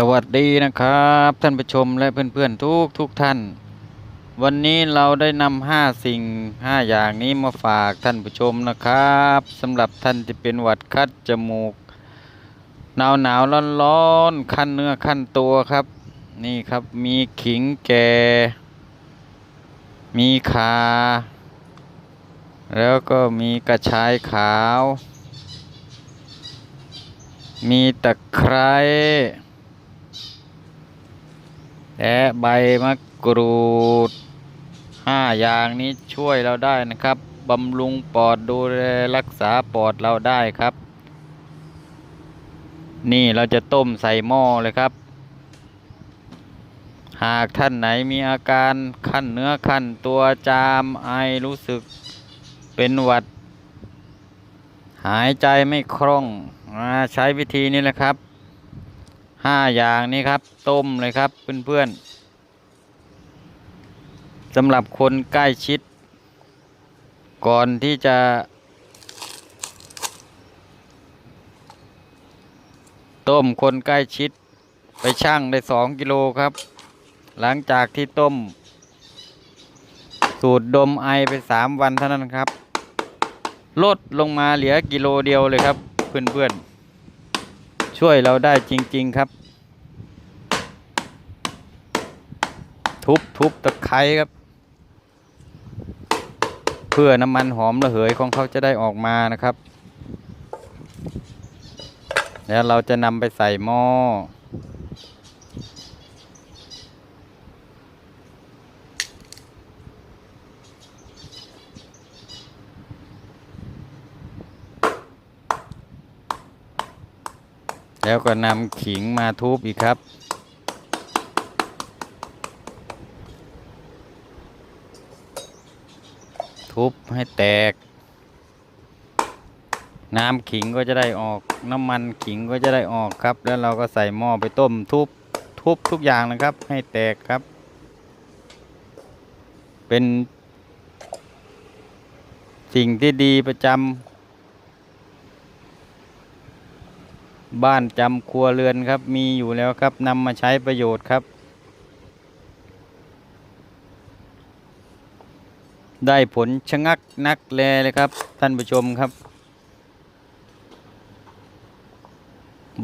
สวัสดีนะครับ ท่านผู้ชมและเพื่อนๆทุกทุกท่าน วันนี้เราได้นำห้าสิ่งห้าอย่างนี้มาฝากท่านผู้ชมนะครับสำหรับท่านที่เป็นหวัดคัดจมูกหนาวหนาวร้อนร้อนๆคันเนื้อคันตัวครับ นี่ครับมีขิงแก่ มีคาแล้วก็มีกระชายขาว มีตะไคร้ และใบมะกรูดห้าอย่างนี้ช่วยเราได้นะครับบำรุงปอดดูแลรักษาปอดเราได้ครับ นี่เราจะต้มใส่หม้อเลยครับ หากท่านไหนมีอาการขั้นเนื้อขั้นตัวจามไอรู้สึกเป็นหวัด หายใจไม่คล่องอาใช้วิธีนี้แหละครับ ห้าอย่างนี้ครับ ต้มเลยครับเพื่อนๆสำหรับคนใกล้ชิด ก่อนที่จะ ต้มคนใกล้ชิดไปชั่งได้สองกิโลครับ หลังจากที่ต้ม สูตรดมไอไปสามวันเท่านั้นครับ ลดลงมาเหลือกิโลเดียวเลยครับ เพื่อนๆ ช่วยเราได้จริง ๆครับ ทุบทุบตะไคร้ครับ เพื่อน้ำมันหอมระเหยของเขาจะได้ออกมานะครับ แล้วเราจะนำไปใส่หม้อ แล้วก็นำขิงมาทุบอีกครับ ทุบให้แตก น้ำขิงก็จะได้ออกน้ำมันขิงก็จะได้ออกครับ แล้วเราก็ใส่หม้อไปต้มทุบทุบทุกอย่างนะครับ ให้แตกครับ เป็นสิ่งที่ดีประจำ บ้านจำครัวเรือนครับ มีอยู่แล้วครับนำมาใช้ประโยชน์ครับ ได้ผลชะงักนักแลเลยครับ ท่านผู้ชมครับ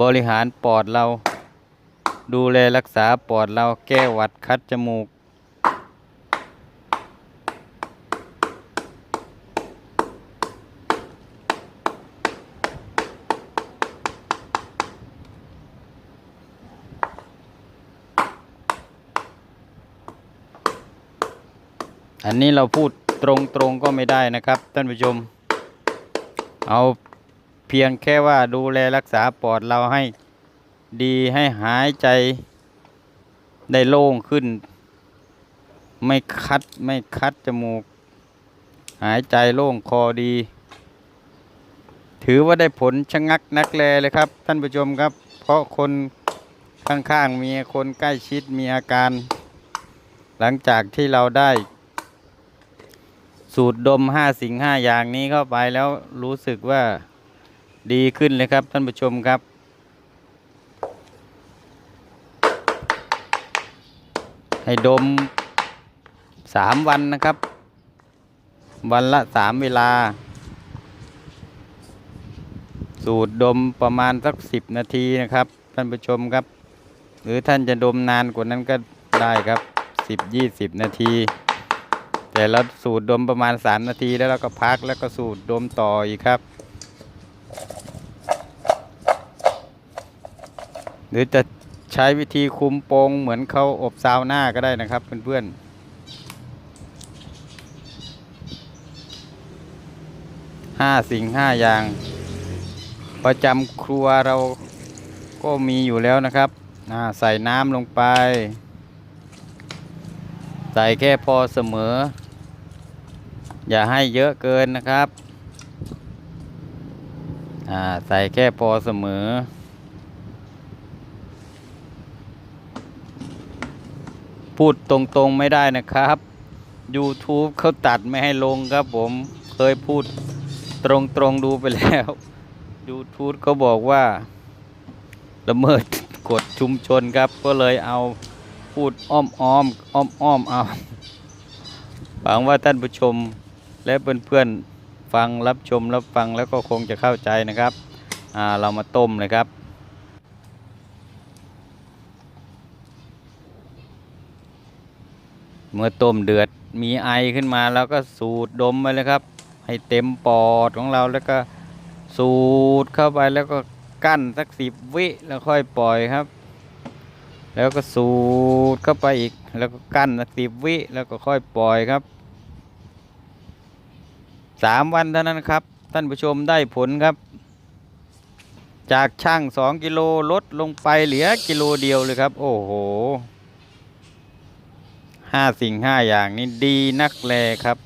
บริหารปอดเรา ดูแลรักษาปอดเราแก้หวัดคัดจมูก อันนี้เราพูดตรงๆก็ไม่ได้นะครับท่านผู้ชม เอาเพียงแค่ว่าดูแลรักษาปอดเราให้ดีให้หายใจได้โล่งขึ้น ไม่คัดไม่คัดจมูก หายใจโล่งคอดี ถือว่าได้ผลชะงักนักแลเลยครับ ท่านผู้ชมครับ เพราะคนข้างๆมีคนใกล้ชิดมีอาการ หลังจากที่เราได้ สูตรดมห้าสิ่งห้าอย่างนี้เข้าไปแล้วรู้สึกว่าดีขึ้นเลยครับท่านผู้ชมครับ ให้ดมสามวันนะครับ วันละสามเวลา สูตรดมประมาณสักสิบนาทีนะครับท่านผู้ชมครับ หรือท่านจะดมนานกว่านั้นก็ได้ครับสิบยี่สิบนาที แต่เราสูดดมประมาณ 3 นาทีแล้วเราก็พักแล้วก็สูดดมต่ออีกครับ หรือจะใช้วิธีคุมโปงเหมือนเขาอบซาวน่าก็ได้นะครับเพื่อนๆห้าสิ่งห้าอย่าง ประจำครัวเราก็มีอยู่แล้วนะครับใส่น้ำลงไป ใส่แค่พอเสมอ อย่าให้เยอะเกินนะครับอ่าใส่แค่พอเสมอ พูดตรงๆไม่ได้นะครับ YouTube เขาตัดไม่ให้ลงครับผมเคยพูดตรงๆดูไปแล้ว YouTube เขาบอกว่าละเมิดกฎชุมชนครับ ก็เลยเอาพูดอ้อมอ้อมอ้อมอ้อมๆเอาหวังว่าท่านผู้ชม และเพื่อนๆฟังรับชมรับฟังแล้วก็คงจะเข้าใจนะครับเรามาต้มเลยครับ เมื่อต้มเดือดมีไอขึ้นมาแล้วก็สูดดมไปเลยครับ ให้เต็มปอดของเราแล้วก็สูดเข้าไปแล้วก็กั้นสักสิบวิแล้วค่อยปล่อยครับ แล้วก็สูดเข้าไปอีก แล้วก็กั้นสักสิบวิแล้วก็ค่อยปล่อยครับ สามวันเท่านั้นครับ ท่านผู้ชมได้ผลครับ จากช่างสองกิโลลดลงไปเหลือกิโลเดียวเลยครับ โอ้โหห้าสิ่งห้าอย่างนี้ดีนักแลครับ